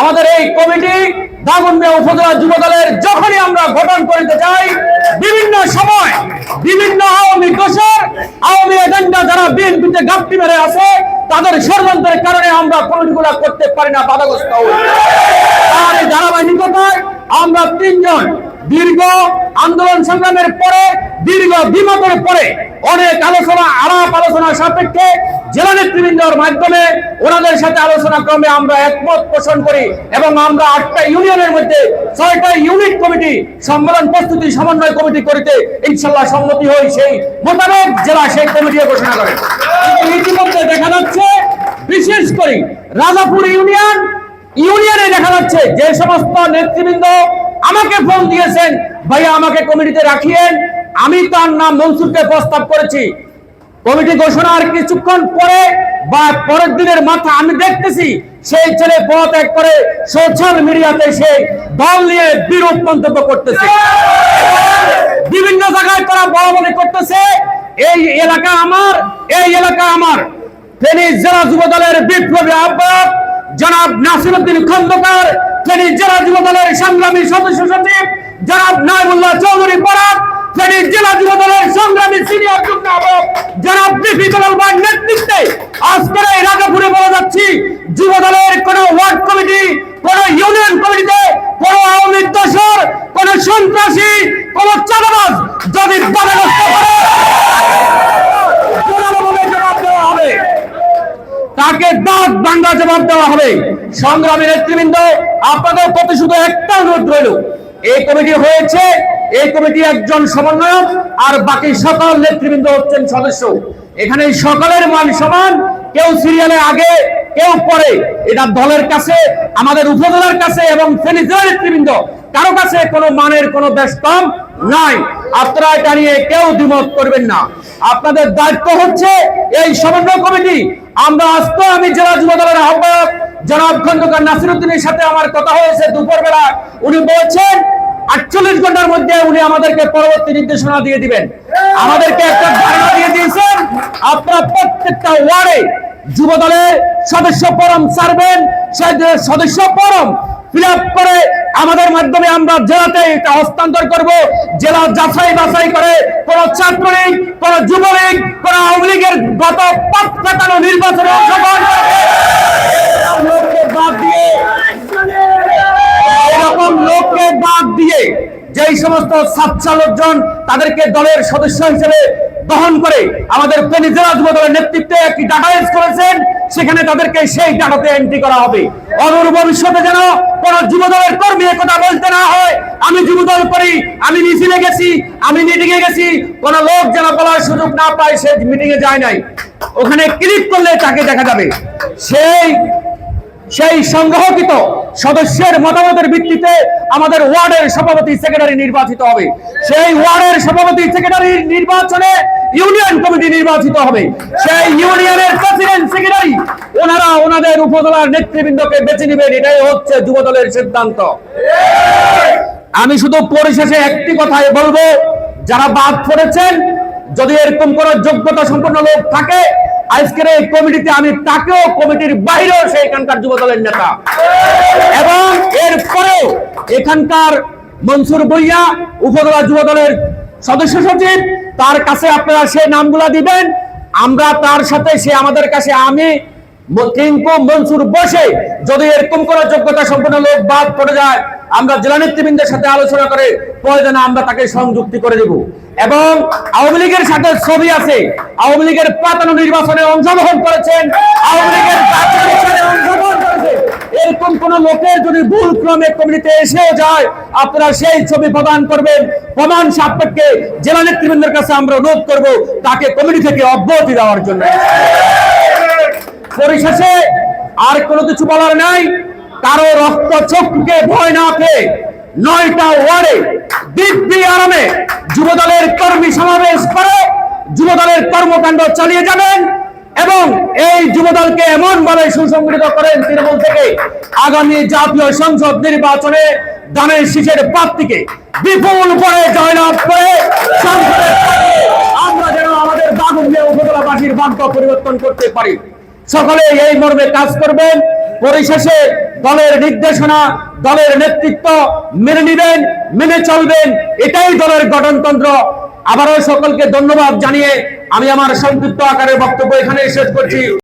আমাদের এই কমিটি দাগনবিয়া উপজেলা যুব দলের যখনই আমরা গঠন করিতে চাই, বিভিন্ন সময় বিভিন্ন আওয়ামী কোষের আওয়ামী এজেন্ডা যারা বিএনপিতে গাপটি মেরে আছে, তাদের ষড়যন্ত্রের কারণে আমরা কমিটিগুলো করতে পারি না, বাধাগ্রস্ত হই। আর এই ধারাবাহিকতায় আমরা তিনজন দীর্ঘ আন্দোলন সংগ্রামের পরে, দীর্ঘ বিমতের পরে অনেক আলোচনা, আলাপ আলোচনা সাপেক্ষে জেলা নেতৃবৃন্দর মাধ্যমে ওনাদের সাথে আলোচনা ক্রমে আমরা একমত পোষণ করি এবং আমরা আটটা ইউনিয়নের মধ্যে ছয়টা ইউনিট কমিটি, সম্মেলন প্রস্তুতি সমন্বয় কমিটি করিতে ইনশাল্লাহ সম্মতি হই সেই মোতাবেক জেলা সেই কমিটি ঘোষণা করে। ইতিমধ্যে দেখা যাচ্ছে, বিশেষ করে রাজাপুর ইউনিয়ন, ইউনিয়নে দেখা যাচ্ছে যে সমস্ত নেতৃবৃন্দ আমাকে ফোন দিয়েছেন, ভাইয়া, আমাকে কমিটিতে রাখিয়েন। আমি তার নাম মনসুরকে প্রস্তাব করেছি। কমিটি ঘোষণার কিছুক্ষণ পরে বা পরের দিনের মাথা আমি দেখতেছি, সেই ছেলে পথ এক করে সোশ্যাল মিডিয়াতে সে দল নিয়ে বিরূপ মন্তব্য করতেছে। বিভিন্ন জায়গায় তারা বলা বলি করতেছে, এই এলাকা আমার, এই এলাকা আমার। ফেনী জেলা যুব দলের বিপ্লবী আহ্বায়ক জনাব নাসিরুদ্দিন খন্দকার ফেনী জেলা যুব দলের সংগ্রামী সদস্য সচিব জনাব নাইমুল্লাহ চৌধুরী পরাগ, ফেনী জেলা যুব দলের সংগ্রামী সিনিয়র যুগ্ম আহ্বায়ক জনাব বিপি দলালবার নেতৃত্বে আজকের এই রাজাপুরে বলে যাচ্ছি, যুব দলের কোন ওয়ার্ড কমিটি, কোন ইউনিয়ন কমিটিতে কোন আওয়ামী দোসর কোন সন্ত্রাসী, কোন চাঁদাবাজ যদি বাধাগ্রস্ত করে তাকে দাঁত বাংলা জবাব দেওয়া হবে। সংগ্রামী নেতৃবৃন্দ আপনাদের প্রতি শুধু একটা অনুরোধ রইল। এই কমিটি হয়েছে, এই কমিটি একজন সমন্বয়ক আর বাকি সকল নেতৃবৃন্দ হচ্ছেন সদস্য। এখানে সকলের মান সমান কেউ সিরিয়ালে আগে কেউ পরে এটা দলের কাছে, আমাদের উপজেলার কাছে এবং নেতৃবৃন্দ, কারও কাছে কোনো মানের, কোনো বেষ্টম নাই। আপনারা এটা নিয়ে কেউ দ্বিমত করবেন না। আপনাদের দায়িত্ব হচ্ছে এই সমন্বয় কমিটি। আমরা আজকে আমি জেলা যুব দলের আহ্বায়ক জনাব খন্দকার নাসিরুদ্দিনের সাথে আমার কথা হয়েছে দুপুর বেলা উনি বলছেন, আটচল্লিশ ঘণ্টার মধ্যে উনি আমাদেরকে পরবর্তী নির্দেশনা দিয়ে দিবেন। আমাদেরকে একটা ধারণা দিয়ে দিয়েছেন, আপনারা প্রত্যেকটা ওয়ার্ডে যুব দলের সদস্য ছাড়বেন সেই সদস্য ফরম ফিল করে আমাদের মাধ্যমে আমরা জেলাতে এটা হস্তান্তর করব। জেলা যাচাই বাছাই করে কোন ছাত্রলীগ, কোন যুবলীগ, কোন আওয়ামী লীগের গত পাঁচ পেটানো নির্বাচনে অংশগ্রহণ বাদ দিয়ে এরকম লোককে বাদ দিয়ে যেই সমস্ত সাচ্চা লোকজন তাদেরকে দলের সদস্য হিসেবে বহন করে আমাদের দলের নেতৃত্বে একটি ডাটাবেস করেছেন। সেখানে তাদেরকে সেই ডাটাতে এন্ট্রি করা হবে। অদূর ভবিষ্যতে যেন কোন যুব দলের কর্মী কথা বলতে না হয়। আমি যুব দল করি, আমি মিছিলে গেছি, আমি মিটিং এ গেছি। কোন লোক যেন বলার সুযোগ না পায়, সে মিটিং এ যায় নাই। ওখানে ক্লিক করলে তাকে দেখা যাবে। সেই সেই সংগ্রহকৃত সদস্যের মতামতের ভিত্তিতে আমাদের ওয়ার্ডের সভাপতি, সেক্রেটারি নির্বাচিত হবে। সেই ওয়ার্ডের সভাপতি, সেক্রেটারি নির্বাচনে ইউনিয়ন কমিটি নির্বাচিত হবে। সেই ইউনিয়নের প্রেসিডেন্ট, সেক্রেটারি, ওনারা ওনাদের উপজেলার নেতৃবৃন্দকে বেছে নেবেন। এটাই হচ্ছে যুব দলের সিদ্ধান্ত। আমি শুধু পরিশেষে একটি কথাই বলব, যারা বাদ পড়েছেন, যদি এরকম কোন যোগ্যতা সম্পন্ন লোক থাকে, আজকের এই কমিটিতে আমি তাকেও কমিটির বাইরেও সে এখানকার যুব দলের নেতা। এবং এর এরপরেও এখানকার মনসুর বইয়া উপজেলা যুব দলের সদস্য সচিব, তার কাছে আপনারা সে নামগুলা দিবেন। আমরা তার সাথে, সে আমাদের কাছে, আমি কিংকু মনসুর বসে যদি এরকম কোন যোগ্যতা সম্পন্ন লোক বাদ পড়ে যায়, আমরা জেলা নেতৃবৃন্দের সাথে আলোচনা করে প্রয়োজনে আমরা তাকে সংযুক্তি করে দেব। এবং আওয়ামী লীগের সাথে ছবি আছে, আওয়ামী লীগের পাতানো নির্বাচনে অংশগ্রহণ করেছেন, আওয়ামী লীগের জাতীয় নির্বাচনে অংশগ্রহণ করেছেন এরকম কোন লোকের যদি ভুল ক্রমে কমিটিতে এসেও যায়। আপনারা সেই ছবি প্রদান করবেন। প্রমাণ সাপেক্ষে জেলা নেতৃবৃন্দের কাছে আমরা অনুরোধ করব তাকে কমিটি থেকে অব্যাহতি দেওয়ার জন্য। পরিশেষে আর কোনো কিছু বলার নাই। কারও রক্ত চক্ষুকে ভয় না পেয়ে নয়টা ওয়ার্ডে দিব্যি আরামে যুবদলের কর্মী সমাবেশ করে যুবদলের কর্মকাণ্ড চালিয়ে যাবেন। এবং এই যুবদলকে এমন ভাবে সুসংগঠিত করেন তৃণমূল থেকে আগামী জাতীয় সংসদ নির্বাচনে দানের শীষের প্রাপ্তিকে বিপুল করে জয়লাভ করে আমরা যেন আমাদের দাগুন উপজেলাবাসীর ভাগ্য পরিবর্তন করতে পারি। সকলে এই মর্মে কাজ করবেন, পরিশেষে দলের নির্দেশনা, দলের নেতৃত্ব মেনে নিবেন, মেনে চলবেন, এটাই দলের গঠনতন্ত্র। আবারও সকলকে ধন্যবাদ জানিয়ে আমি আমার সংক্ষিপ্ত আকারে বক্তব্য এখানে শেষ করছি।